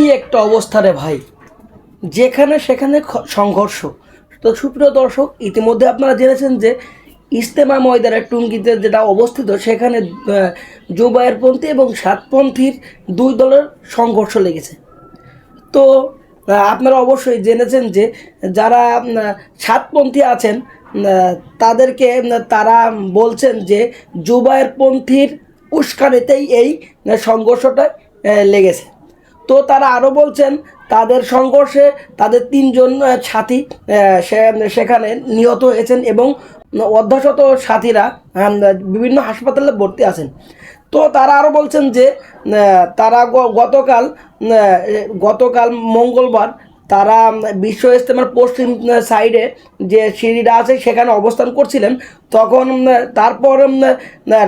কি একটা অবস্থা রে ভাই। যেখানে সেখানে সংঘর্ষ। তো সুপ্রিয় দর্শক, ইতিমধ্যে আপনারা জেনেছেন যে ইস্তেমা ময়দানের টুঙ্গিতে যেটা অবস্থিত, সেখানে জুবায়েরপন্থী এবং সাতপন্থীর দুই দলের সংঘর্ষ লেগেছে। তো আপনারা অবশ্যই জেনেছেন যে যারা সাতপন্থী আছেন তাদেরকে তারা বলছেন যে জুবায়েরপন্থীর উস্কানিতেই এই সংঘর্ষটা লেগেছে। তো তারা আরও বলছেন, তাদের সংঘর্ষে তাদের তিনজন সাথী সেখানে নিহত হয়েছেন এবং অর্ধশত সাথীরা বিভিন্ন হাসপাতালে ভর্তি আছেন। তো তারা আরও বলছেন যে তারা গতকাল গতকাল মঙ্গলবার তারা বিশ্ব ইস্তেমার পশ্চিম সাইডে যে সিঁড়িটা আছে সেখানে অবস্থান করছিলেন। তখন তারপর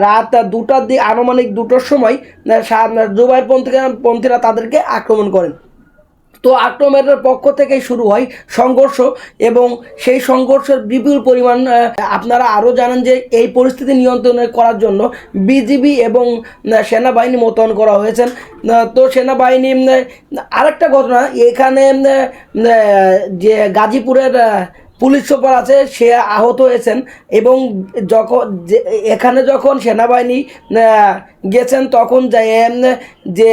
রাত দুটার দিকে আনুমানিক দুটোর সময় দুবাই পন্থীরা পন্থীরা তাদেরকে আক্রমণ করেন। তো আক্রমণের পক্ষ থেকে শুরু হয় সংঘর্ষ এবং সেই সংঘর্ষের বিপুল পরিমাণ আপনারা আরও জানেন যে এই পরিস্থিতি নিয়ন্ত্রণে করার জন্য বিজিবি এবং সেনাবাহিনী মোতায়েন করা হয়েছেন। তো সেনাবাহিনী আরেকটা ঘটনা, এখানে যে গাজীপুরের পুলিশ সুপার আছে সে আহত হয়েছেন এবং যখন এখানে যখন সেনাবাহিনী গেছেন তখন যে যে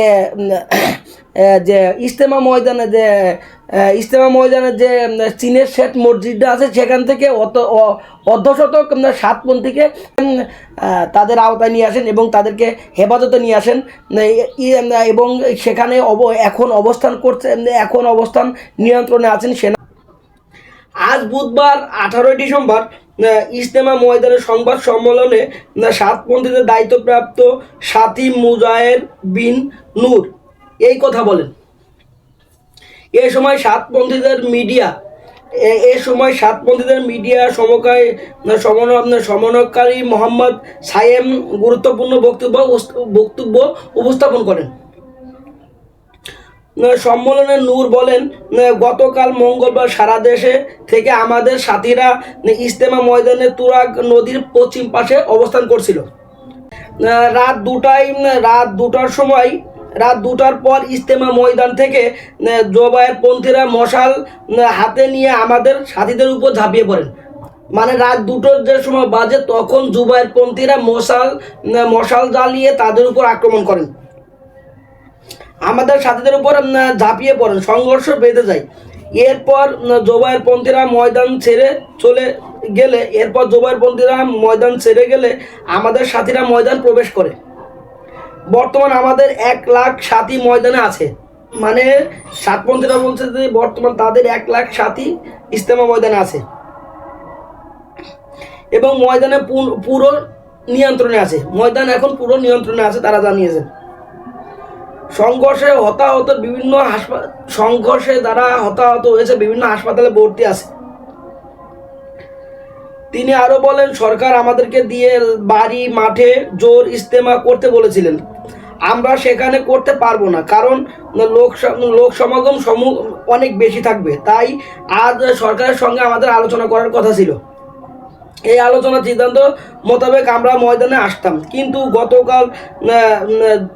যে ইস্তেমা ময়দানে যে আহ, ইস্তেমা ময়দানে যে চীনের শেঠ মসজিদটা আছে সেখান থেকে অত অর্ধশতক সাতপন্থীকে তাদের আওতায় নিয়ে আসেন এবং তাদেরকে হেফাজতে নিয়ে আসেন। এবং সেখানে অব এখন অবস্থান করছে এখন অবস্থান নিয়ন্ত্রণে আছেন সেনা আজ বুধবার আঠারোই ডিসেম্বর ইজতেমা ময়দানের সংবাদ সম্মেলনে আহ, সাতপন্থীদের দায়িত্বপ্রাপ্ত সাথী মুজায়ের বিন নূর। এই কথা বলেন। এ সময় সাত সাতপন্থীদের মিডিয়া এ- সময় সাতপন্থীদের মিডিয়া সমকায় সমন্বয় সমন্বয়কারী মোহাম্মদ সায়েম গুরুত্বপূর্ণ বক্তব্য বক্তব্য উপস্থাপন করেন। সম্মেলনে নূর বলেন গতকাল মঙ্গলবার সারা দেশে থেকে আমাদের সাথীরা ইস্তেমা ময়দানে তুরাগ নদীর পশ্চিম পাশে অবস্থান করছিল। রাত দুটায় রাত দুটার সময়, রাত দুটার পর ইস্তেমা ময়দান থেকে জোবায়ের পন্থীরা মশাল হাতে নিয়ে আমাদের সাথীদের উপর ঝাঁপিয়ে পড়েন। মানে রাত দুটোর যে সময় বাজে, তখন জুবায়ের পন্থীরা মশাল মশাল জ্বালিয়ে তাদের উপর আক্রমণ করেন। আমাদের সাথীদের উপর ঝাঁপিয়ে পড়েন, সংঘর্ষ বেঁধে যায়। এরপর জোবায়ের পন্থীরা ময়দান ছেড়ে চলে গেলে, এরপর জোবায়ের পন্থীরা ময়দান ছেড়ে গেলে আমাদের সাথীরা ময়দান প্রবেশ করে। বর্তমান আমাদের এক লাখ সাথী ময়দানে আছে। মানে সাতপন্থীরা বলছে যে, বর্তমান তাদের এক লাখ সাথী ইস্তেমা ময়দানে আছে। এবং ময়দানে পুরো নিয়ন্ত্রণে আছে। ময়দান এখন পুরো নিয়ন্ত্রণে আছে, তারা জানিয়েছেন। সংঘর্ষে হতাহত বিভিন্ন হাসপাতাল সংঘর্ষে যারা হতাহত হয়েছে, বিভিন্ন হাসপাতালে ভর্তি আছে। তিনি আরও বলেন, সরকার আমাদেরকে দিয়ে বাড়ি, মাঠে জোর ইস্তেমা করতে বলেছিলেন। আমরা সেখানে করতে পারব না, কারণ লোক লোক সমাগম সমূহ অনেক বেশি থাকবে। তাই আজ সরকারের সঙ্গে আমাদের আলোচনা করার কথা ছিল। এই আলোচনার সিদ্ধান্ত মোতাবেক আমরা ময়দানে আসতাম। কিন্তু গতকাল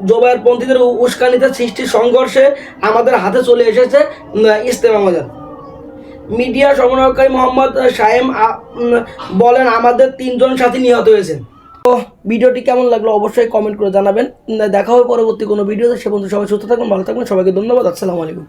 জোবায়ের পন্থীদের উস্কানিতে সৃষ্টি সংঘর্ষে আমাদের হাতে চলে এসেছে ইস্তেমা ময়দান। মিডিয়া সমন্বয়কারী মোহাম্মদ সায়েম বলেন, আমাদের তিনজন সাথী নিহত হয়েছেন। তো ভিডিওটি কেমন লাগল অবশ্যই কমেন্ট করে জানাবেন। দেখা হবে পরবর্তী কোনো ভিডিওতে। সে পর্যন্ত সবাই সুস্থ থাকবেন ভালো থাকবেন সবাইকে ধন্যবাদ। আসসালামু আলাইকুম।